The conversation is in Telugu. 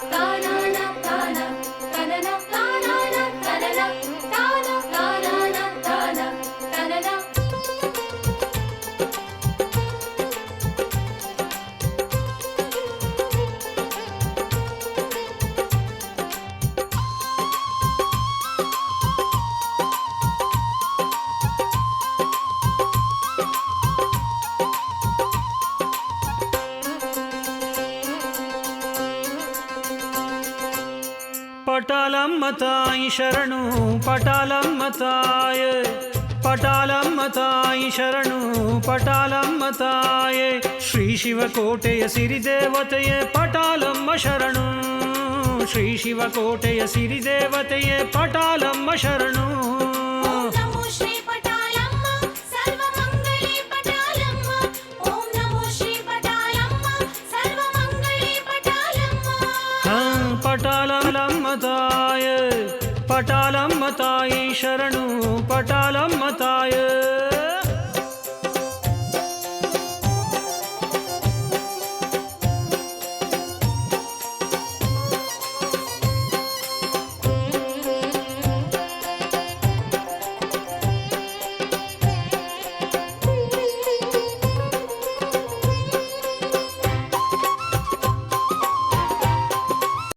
Bye. పటాలమ్మ తాయి శరణు పటాలమ్మ తాయ పటాలమ్మ తాయి ಶರಣು ಪಟಾಲಮ್ಮ ತಾಯೇ ಶ್ರೀ ಶಿವಕೋಟೆಯ ಸಿರಿದೇವತೆಯೇ ಪಟಾಲಮ್ಮ ಶರಣು ಶ್ರೀ ಶಿವಕೋಟೆಯ ಸಿರಿದೇವತೆಯೇ ಪಟಾಲಮ್ಮ ಶರಣು पटालं मताय शरणु पटालं मताय।